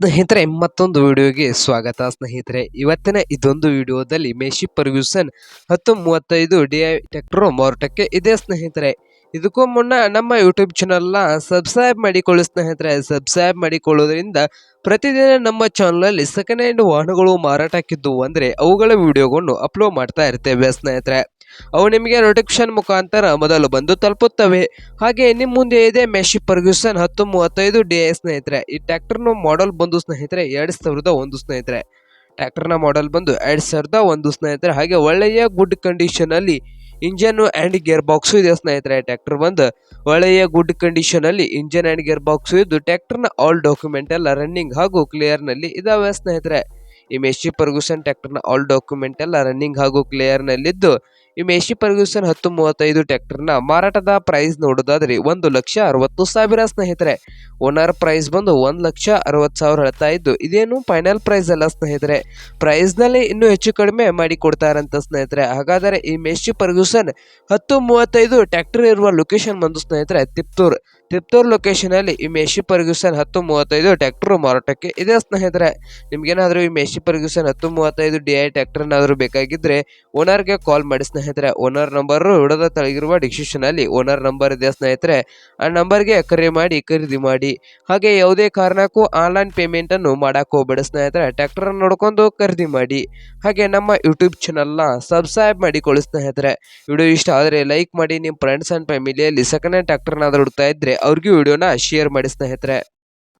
ಸ್ನೇಹಿತರೆ, ಮತ್ತೊಂದು ವಿಡಿಯೋಗೆ ಸ್ವಾಗತ. ಸ್ನೇಹಿತರೆ, ಇವತ್ತಿನ ಇದೊಂದು ವಿಡಿಯೋದಲ್ಲಿ ಮೇಶಿ ಪರ್ಗ್ಯೂಸನ್ ಹತ್ತು ಮೂವತ್ತೈದು ಡಿ ಐ ಟೆಕ್ಟ್ರೋ ಮಾರಾಟಕ್ಕೆ ಇದೆ ಸ್ನೇಹಿತರೆ. ಇದಕ್ಕೂ ಮುನ್ನ ನಮ್ಮ ಯೂಟ್ಯೂಬ್ ಚಾನಲ್ನ ಸಬ್ಸ್ಕ್ರೈಬ್ ಮಾಡಿಕೊಳ್ಳಿ ಸ್ನೇಹಿತರೆ. ಸಬ್ಸ್ಕ್ರೈಬ್ ಮಾಡಿಕೊಳ್ಳೋದ್ರಿಂದ ಪ್ರತಿದಿನ ನಮ್ಮ ಚಾನಲಲ್ಲಿ ಸೆಕೆಂಡ್ ಹ್ಯಾಂಡ್ ವಾಹನಗಳು ಮಾರಾಟಕ್ಕಿದ್ದು ಅಂದರೆ ಅವುಗಳ ವಿಡಿಯೋಗಳನ್ನು ಅಪ್ಲೋಡ್ ಮಾಡ್ತಾ ಇರ್ತೇವೆ ಸ್ನೇಹಿತರೆ. ಅವು ನಿಮಗೆ ನೋಟಿಫಿಕೇಶನ್ ಮುಖಾಂತರ ಮೊದಲು ಬಂದು ತಲುಪುತ್ತವೆ. ಹಾಗೆ ನಿಮ್ಮ ಮುಂದೆ ಇದೆ ಮೆಶಿ ಪರ್ಗ್ಯೂಸನ್ ಹತ್ತು ಮೂವತ್ತೈದು ಡಿ ಎ ಸ್ನೇಹಿತರೆ. ಈ ಟ್ರ್ಯಾಕ್ಟರ್ನ ಮಾಡೆಲ್ ಬಂದು ಸ್ನೇಹಿತರೆ ಎರಡು ಸಾವಿರದ ಒಂದು ಸ್ನೇಹಿತರೆ. ಟ್ರ್ಯಾಕ್ಟರ್ನ ಮಾಡೆಲ್ ಬಂದು ಎರಡು ಸಾವಿರದ ಒಂದು ಸ್ನೇಹಿತರೆ. ಹಾಗೆ ಒಳ್ಳೆಯ ಗುಡ್ ಕಂಡೀಷನಲ್ಲಿ ಇಂಜನ್ ಆ್ಯಂಡ್ ಗೇರ್ ಬಾಕ್ಸು ಇದೆ ಸ್ನೇಹಿತರೆ. ಟ್ರ್ಯಾಕ್ಟರ್ ಬಂದು ಒಳ್ಳೆಯ ಗುಡ್ ಕಂಡೀಷನಲ್ಲಿ ಇಂಜನ್ ಆ್ಯಂಡ್ ಗೇರ್ ಬಾಕ್ಸು ಇದ್ದು ಟ್ರ್ಯಾಕ್ಟರ್ನ ಆಲ್ ಡಾಕ್ಯುಮೆಂಟ್ ಎಲ್ಲ ರನ್ನಿಂಗ್ ಹಾಗೂ ಕ್ಲಿಯರ್ನಲ್ಲಿ ಇದಾವೆ ಸ್ನೇಹಿತರೆ. ಈ ಮೆಶಿ ಪರ್ಗ್ಯೂಸನ್ ಟ್ರ್ಯಾಕ್ಟರ್ನ ಆಲ್ ಡಾಕ್ಯುಮೆಂಟ್ ಎಲ್ಲ ರನ್ನಿಂಗ್ ಹಾಗೂ ಕ್ಲಿಯರ್ನಲ್ಲಿದ್ದು ಈ ಮೇಶಿ ಪರ್ಗ್ಯೂಸನ್ ಹತ್ತು ಮೂವತ್ತೈದು ಟ್ರ್ಯಾಕ್ಟರ್ನ ಮಾರಾಟದ ಪ್ರೈಸ್ ನೋಡೋದಾದ್ರೆ ಒಂದು ಲಕ್ಷ ಅರವತ್ತು ಸಾವಿರ ಸ್ನೇಹಿತರೆ. ಓನರ್ ಪ್ರೈಸ್ ಬಂದು ಒಂದು ಲಕ್ಷ ಅರವತ್ತು ಸಾವಿರ ಹೇಳ್ತಾ ಇದ್ದು, ಇದೇನು ಫೈನಲ್ ಪ್ರೈಸ್ ಅಲ್ಲ ಸ್ನೇಹಿತರೆ. ಪ್ರೈಸ್ನಲ್ಲಿ ಇನ್ನೂ ಹೆಚ್ಚು ಕಡಿಮೆ ಮಾಡಿ ಕೊಡ್ತಾರಂತ ಸ್ನೇಹಿತರೆ. ಹಾಗಾದರೆ ಈ ಮೇಶಿ ಪರ್ಗ್ಯೂಸನ್ ಹತ್ತು ಮೂವತ್ತೈದು ಟ್ರ್ಯಾಕ್ಟರ್ ಇರುವ ಲೊಕೇಶನ್ ಬಂದು ಸ್ನೇಹಿತರೆ, ತಿಪ್ತೂರ್. ತಿಪ್ತೂರ್ ಲೊಕೇಶನಲ್ಲಿ ಈ ಮೇಶಿ ಪರ್ಗ್ಯೂಸನ್ ಹತ್ತು ಮೂವತ್ತೈದು ಟ್ರ್ಯಾಕ್ಟರ್ ಮಾರಾಟಕ್ಕೆ ಇದೆ ಸ್ನೇಹಿತರೆ. ನಿಮ್ಗೇನಾದರೂ ಈ ಮೇಶಿ ಪರ್ಗ್ಯೂಸನ್ ಹತ್ತು ಮೂವತ್ತೈದು ಡಿ ಐ ಟ್ರ್ಯಾಕ್ಟರ್ನಾದರೂ ಬೇಕಾಗಿದ್ದರೆ ಓನರ್ಗೆ ಕಾಲ್ ಮಾಡಿ ಸ್ನೇಹಿತರೆ. ಓನರ್ ನಂಬರು ವಿಡದ ತಳಗಿರುವ ಡಿಸ್ಕ್ರಿಪ್ಷನ್ ಅಲ್ಲಿ ಓನರ್ ನಂಬರ್ ಇದೆ ಸ್ನೇಹಿತರೆ. ಆ ನಂಬರ್ಗೆ ಕರೆ ಮಾಡಿ, ಖರೀದಿ ಮಾಡಿ. ಹಾಗೆ ಯಾವುದೇ ಕಾರಣಕ್ಕೂ ಆನ್ಲೈನ್ ಪೇಮೆಂಟ್ ಅನ್ನು ಮಾಡಕ್ಕೆ ಹೋಗ್ಬೇಡ ಸ್ನೇಹಿತರೆ. ಟ್ರ್ಯಾಕ್ಟರ್ ನೋಡ್ಕೊಂಡು ಖರೀದಿ ಮಾಡಿ. ಹಾಗೆ ನಮ್ಮ ಯೂಟ್ಯೂಬ್ ಚಾನಲ್ನ ಸಬ್ಸ್ಕ್ರೈಬ್ ಮಾಡಿಕೊಳ್ಳಿ ಸ್ನೇಹಿತರೆ. ವಿಡಿಯೋ ಇಷ್ಟ ಆದರೆ ಲೈಕ್ ಮಾಡಿ. ನಿಮ್ಮ ಫ್ರೆಂಡ್ಸ್ ಆ್ಯಂಡ್ ಫ್ಯಾಮಿಲಿಯಲ್ಲಿ ಸೆಕೆಂಡ್ ಹ್ಯಾಂಡ್ ಟ್ರ್ಯಾಕ್ಟರ್ನಾದ್ರು ಹುಡ್ತಾ ಇದ್ರೆ ಅವ್ರಿಗೂ ವಿಡಿಯೋನ ಶೇರ್ ಮಾಡಿ ಸ್ನೇಹಿತರೆ.